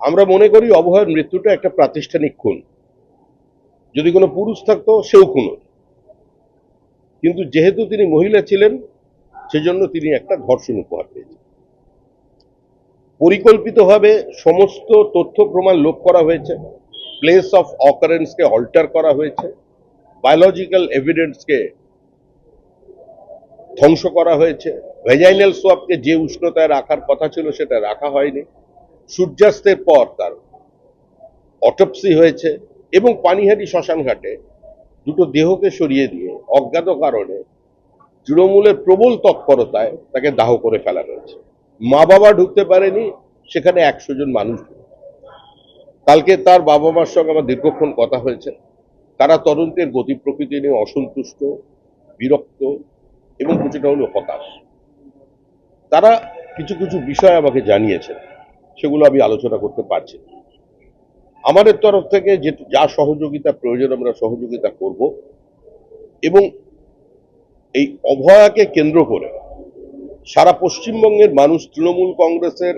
আমরা মনে করি অভয়ের মৃত্যুটা একটা প্রাতিষ্ঠানিক খুন। যদি কোনো পুরুষ থাকতো, সেও খুন কিন্তু যেহেতু তিনি মহিলা ছিলেন, সেজন্য তিনি একটা ধর্ষণ উপহার পেয়েছেন। পরিকল্পিতভাবে সমস্ত তথ্য প্রমাণ লোপ করা হয়েছে। প্লেস অফ অকারেন্সকে অল্টার করা হয়েছে। বায়োলজিক্যাল এভিডেন্সকে ধ্বংস করা হয়েছে। ভেজাইনাল সোয়াবকে যে উষ্ণতায় রাখার কথা ছিল, সেটা রাখা হয়নি। সূর্যাস্তের পর তার অটপসি হয়েছে এবং পানিহাটি শ্মশান ঘাটে দুটো দেহকে সরিয়ে দিয়ে অজ্ঞাত কারণে তৃণমূলের প্রবল তৎপরতায় তাকে দাহ করে ফেলা হয়েছে। মা বাবা ঢুকতে পারেনি, সেখানে একশো জন মানুষ কালকে তার বাবা মার সঙ্গে আমার দীর্ঘক্ষণ কথা হয়েছে। তারা তদন্তের গতি প্রকৃতি নিয়ে অসন্তুষ্ট, বিরক্ত এবং কিছুটা হলো হতাশ। তারা কিছু কিছু বিষয় আমাকে জানিয়েছেন। সেগুলো আমি আলোচনা করতে পারছি আমাদের তরফ থেকে যে যা সহযোগিতা প্রয়োজন আমরা সহযোগিতা করব এবং এই অভয়াকে কেন্দ্র করে সারা পশ্চিমবঙ্গের মানুষ, তৃণমূল কংগ্রেসের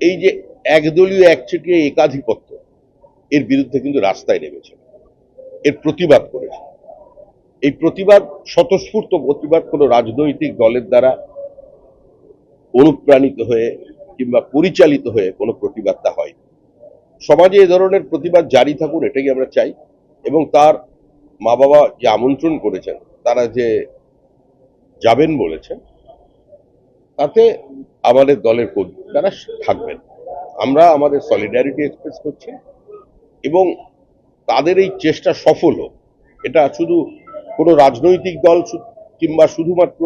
এই যে একদলীয়, একচেটিয়া, একাধিপত্য, এর বিরুদ্ধে কিন্তু রাস্তায় নেমেছে। এর প্রতিবাদ করেছে। এই প্রতিবাদ, স্বতঃস্ফূর্ত প্রতিবাদ কোনো রাজনৈতিক দলের দ্বারা অনুপ্রাণিত হয়ে কিংবা পরিচালিত হয়ে কোনো প্রতিবাদটা হয়। সমাজে এ ধরনের প্রতিবাদ জারি থাকুন এটাই আমরা চাই এবং তার মা বাবা যে আমন্ত্রণ করেছেন, তারা যে যাবেন বলেছেন, তাতে আমাদের দলের কর্মী তারা থাকবেন। আমরা আমাদের সলিডারিটি এক্সপ্রেস করছি এবং তাদের এই চেষ্টা সফল হোক। এটা শুধু কোনো রাজনৈতিক দল কিংবা শুধুমাত্র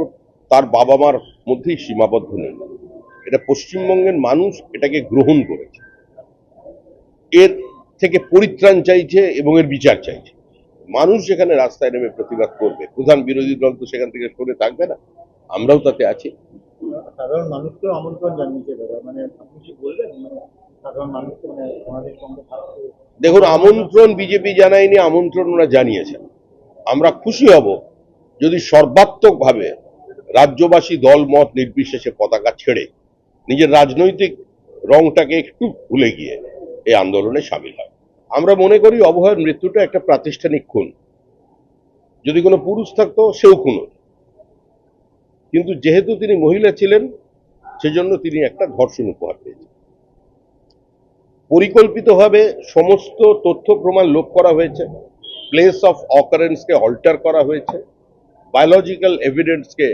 তার বাবা মার মধ্যেই সীমাবদ্ধ নেই এটা পশ্চিমবঙ্গের মানুষ এটাকে গ্রহণ করেছে। এর থেকে পরিত্রাণ চাইছে এবং এর বিচার চাইছে। মানুষ যেখানে রাস্তায় নেমে প্রতিবাদ করবে প্রধান বিরোধী দল তো সেখান থেকে সরে থাকবে না। আমরাও তাতে আছি। সাধারণ মানুষকেও আমন্ত্রণ জানিয়েছে মানে আপনি কি বলবেন মানে সাধারণ মানুষকে মানে আমাদের সঙ্গে দেখুন আমন্ত্রণ বিজেপি জানায়নি আমন্ত্রণ ওরা জানিয়েছেন আমরা খুশি হব যদি সর্বাত্মকভাবে রাজ্যবাসী দল মত নির্বিশেষে পতাকা ছেড়ে নিজের রাজনৈতিক রংটাকে একটু ভুলে গিয়ে এই আন্দোলনে সামিল হয়। আমরা মনে করি অভয়ের মৃত্যুটা একটা প্রাতিষ্ঠানিক খুন। যদি কোনো পুরুষ থাকতো, সেও খুন কিন্তু যেহেতু তিনি মহিলা ছিলেন, সেজন্য তিনি একটা ধর্ষণ উপহার পেয়েছেন। পরিকল্পিতভাবে সমস্ত তথ্য প্রমাণ লোপ করা হয়েছে। প্লেস অফ অকারেন্সকে অল্টার করা হয়েছে। বায়োলজিক্যাল এভিডেন্সকে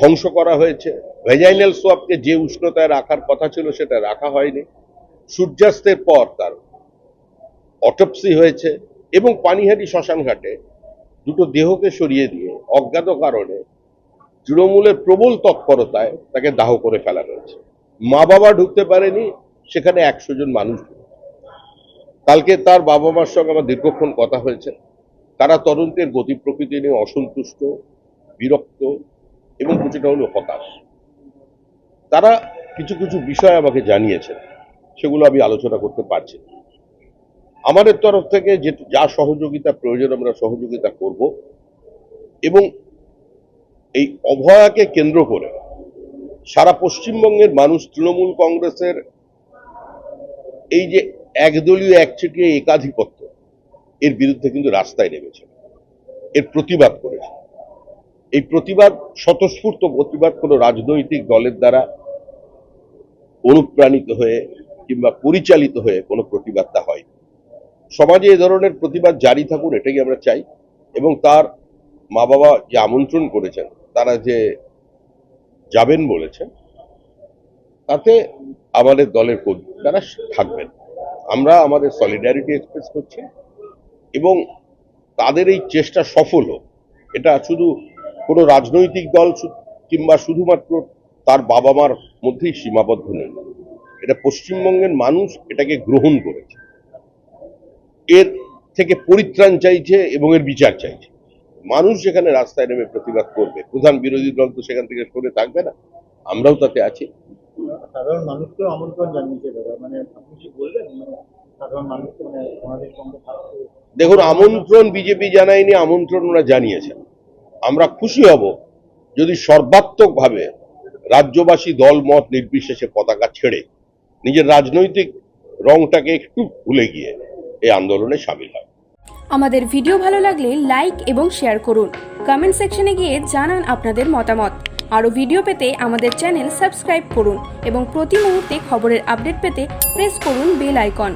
ধ্বংস করা হয়েছে। ভেজাইনাল সোয়াবকে যে উষ্ণতায় রাখার কথা ছিল সেটা রাখা হয়নি। সূর্যাস্তের পর তার অটপসি হয়েছে এবং পানিহাটি শ্মশান ঘাটে দুটো দেহকে সরিয়ে দিয়ে অজ্ঞাত কারণে তৃণমূলের প্রবল তৎপরতায় তাকে দাহ করে ফেলা হয়েছে। মা বাবা ঢুকতে পারেনি, সেখানে একশো জন মানুষ কালকে তার বাবা মার সঙ্গে আমার দীর্ঘক্ষণ কথা হয়েছে। তারা তদন্তের গতি প্রকৃতি নিয়ে অসন্তুষ্ট, বিরক্ত এবং কিছুটা হলো হতাশ। তারা কিছু কিছু বিষয় আমাকে জানিয়েছেন। সেগুলো আমি আলোচনা করতে পারছি আমাদের তরফ থেকে যে যা সহযোগিতা প্রয়োজন, আমরা সহযোগিতা করব এবং এই অভয়াকে কেন্দ্র করে সারা পশ্চিমবঙ্গের মানুষ, তৃণমূল কংগ্রেসের এই যে একদলীয়, একচেটিয়া, একাধিপত্য, এর বিরুদ্ধে কিন্তু রাস্তায় নেমেছে। এর প্রতিবাদ করেছে। এই প্রতিবাদ, স্বতঃস্ফূর্ত প্রতিবাদ কোনো রাজনৈতিক দলের দ্বারা অনুপ্রাণিত হয়ে কিংবা পরিচালিত হয়ে কোনো প্রতিবাদটা হয় সমাজে এ ধরনের প্রতিবাদ জারি থাকুন, এটাই আমরা চাই। এবং তার মা বাবা যে আমন্ত্রণ করেছেন, তারা যে যাবেন বলেছেন, তাতে আমাদের দলের কর্মী তারা থাকবেন। আমরা আমাদের সলিডারিটি এক্সপ্রেস করছি এবং তাদের এই চেষ্টা সফল হোক। এটা শুধু কোনো রাজনৈতিক দল কিংবা শুধুমাত্র তার বাবা মার মধ্যেই সীমাবদ্ধ নেই। এটা পশ্চিমবঙ্গের মানুষ এটাকে গ্রহণ করেছে। এর থেকে পরিত্রাণ চাইছে এবং এর বিচার চাইছে। মানুষ যেখানে রাস্তায় নেমে প্রতিবাদ করবে প্রধান বিরোধী দল তো সেখান থেকে সরে থাকবে না। আমরাও তাতে আছি। সাধারণ মানুষকেও আমন্ত্রণ জানিয়েছে মানে আপনি কি বলবেন? মানে সাধারণ মানুষকে মানে আমাদের সঙ্গে দেখুন আমন্ত্রণ বিজেপি জানায়নি আমন্ত্রণ ওরা জানিয়েছেন আমরা খুশি হব যদি সর্বাত্মকভাবে রাজ্যবাসী দল, মত নির্বিশেষে পতাকা ছেড়ে নিজের রাজনৈতিক রংটাকে একটু ভুলে গিয়ে এই আন্দোলনে সামিল হয়। আমাদের ভিডিও ভালো লাগলে লাইক এবং শেয়ার করুন। কমেন্ট সেকশনে গিয়ে জানান আপনাদের মতামত। আরও ভিডিও পেতে আমাদের চ্যানেল সাবস্ক্রাইব করুন এবং প্রতি মুহূর্তে খবরের আপডেট পেতে প্রেস করুন বেল আইকন।